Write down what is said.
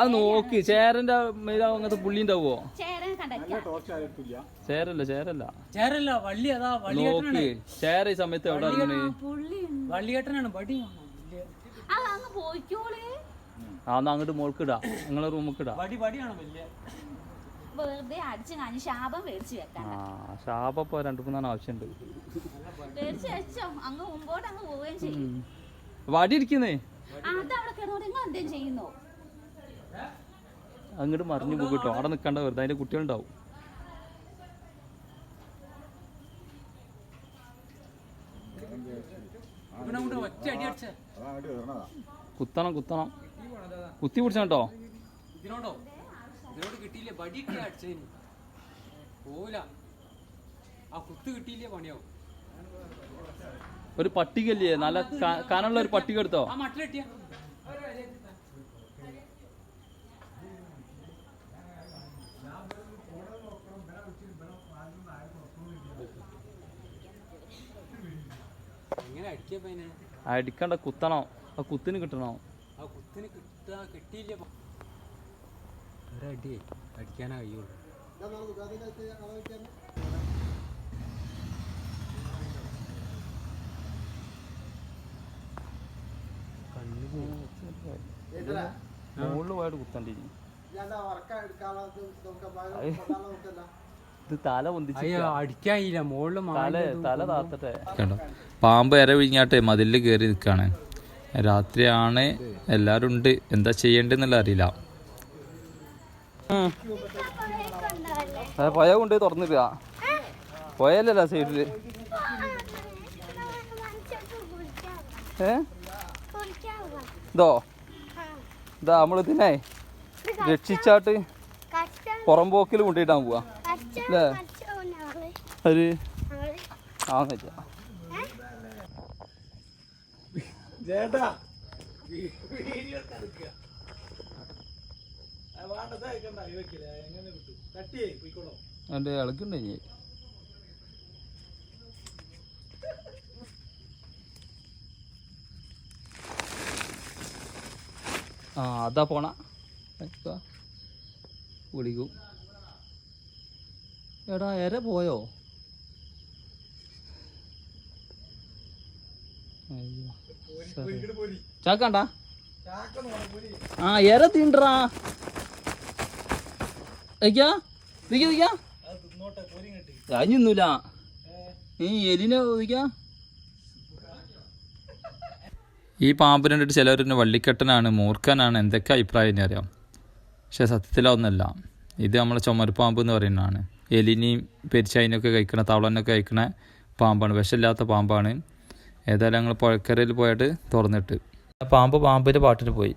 അത് നോക്ക് ചേരന്റെ മേലാവും അങ്ങനത്തെ പുള്ളി ഉണ്ടാവോ ചേരല്ല ചേരല്ല. ചേരല്ല വള്ളി അതാ നോക്ക് ചേര ഈ സമയത്ത് എവിടെ വള്ളിയേട്ടനാണ് വടി. ആ ആ എന്നാ അങ്ങോട്ട് മോൾക്ക് ഇടാ നിങ്ങളെ റൂമിക്ക് ഇടാ. വടി വടിയാണ് വലിയ. വെറുതെ അടിച്ചു കാഞ്ഞ് ശാപം മേടിച്ചു വെക്കാൻ ആ ഷാപ്പ് ഇപ്പൊ രണ്ടു മൂന്നാണ് ആവശ്യമുണ്ട് മേടിച്ചു വെച്ചോ അങ്ങ് മുമ്പോട്ട് അങ്ങ് പോവുകയും ചെയ്യും. വടി ഇരിക്കുന്നേ? അതവിടെ കിടന്നോണ്ട് നിങ്ങൾ എന്തേലും ചെയ്യുന്നോ? അങ്ങോട്ട് മറിഞ്ഞു പോകും കേട്ടോ. അവിടെ നിൽക്കണ്ട വെറുതെ അതിന്റെ കുട്ടികളുണ്ടാവും. കുത്തണം കുത്തണം. കുത്തി പിടിച്ചാ കേട്ടോ? ഇതിനോടോ ഇതിനോട് കിട്ടിയില്ലേ? അടിച്ചതിന്. ആ കുത്ത് കിട്ടിയില്ലേ പണിയാവും. ഒരു പട്ടികല്ലേ നല്ല കനുള്ള ഒരു പട്ടിക എടുത്തോ? ആ മട്ടിലെട്ടിയ. അടിക്കണ്ട കുത്തണം. ആ കുത്തിന് കിട്ടണോ. ആ കുത്തിന് കിട്ടാ കിട്ടിയില്ല ഒരടി അടിക്കാനാ കഴിയുള്ളൂ. മുകളിൽ പോയിട്ട് കുത്തണ്ടി ഇത് തല പൊന്തിച്ച് അയ്യോ അടിക്കാനില്ല. മുകളിൽ തല തല താത്തട്ടെ. പാമ്പ് ഇര വിഴിഞ്ഞാട്ടെ മതിലിൽ കയറി നിൽക്കാണ് രാത്രിയാണ് എല്ലാരും ഉണ്ട്. എന്താ ചെയ്യണ്ടെന്നുള്ള അറിയില്ല. പോയ കൊണ്ട് തുറന്നിട്ട പുയല്ലല്ല സൈഡിൽ. ഏ? ഇതോ? ഇതാ നമ്മൾ ഇതിനെ രക്ഷിച്ചാട്ട് പുറംപോക്കിൽ കൊണ്ടിട്ടാൻ പോവാ. അല്ലേ ഒരു എന്റെ ഇളക്കുണ്ടേ ആ അതാ പോണ. വിളിക്കും എടാ എര പോയോ? ചാക്കണ്ട? ആ എര തീണ്ടറാ ഈ നിക്കാ നീ എലിനെ ഈ പാമ്പിനെ കണ്ടിട്ട് ചിലവർ വള്ളിക്കെട്ടനാണ് മൂർഖനാണ് എന്തൊക്കെ അഭിപ്രായം അറിയാം. പക്ഷെ സത്യത്തിലൊന്നല്ല ഇത് നമ്മളെ ചുമരപ്പാമ്പ് എന്ന് പറയുന്നതാണ്. എലിനെയും പെരിച്ചായിനൊക്കെ കഴിക്കണ തവളനൊക്കെ കഴിക്കണ പാമ്പാണ്. വിഷമില്ലാത്ത പാമ്പാണ്. ഏതായാലും ഞങ്ങൾ പുഴക്കരയിൽ പോയിട്ട് തുറന്നിട്ട്. പാമ്പ് പാമ്പിന്റെ പാട്ടിന് പോയി.